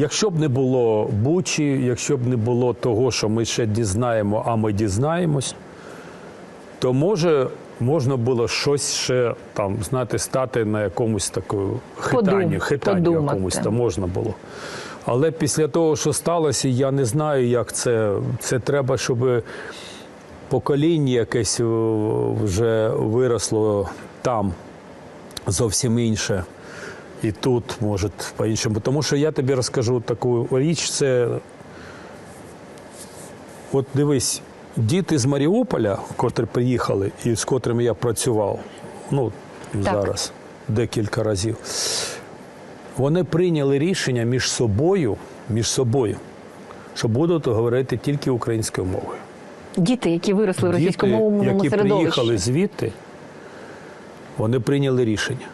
Якщо б не було Бучі, якщо б не було того, що ми ще дізнаємо, а ми дізнаємось, то може можна було щось ще там, знаєте, стати на якомусь такому хитанні, Подум- хитанні якомусь там можна було. Але після того, що сталося, я не знаю, як це. Це треба, щоб покоління якесь вже виросло там зовсім інше. І тут, може, по-іншому. Тому що я тобі розкажу таку річ, це от дивись, діти з Маріуполя, котрі приїхали і з котрими я працював, ну зараз декілька разів, вони прийняли рішення між собою, між собою, що будуть говорити тільки українською мовою. Діти, які виросли в Діти, російськомовному які середовищі. приїхали звідти, вони прийняли рішення.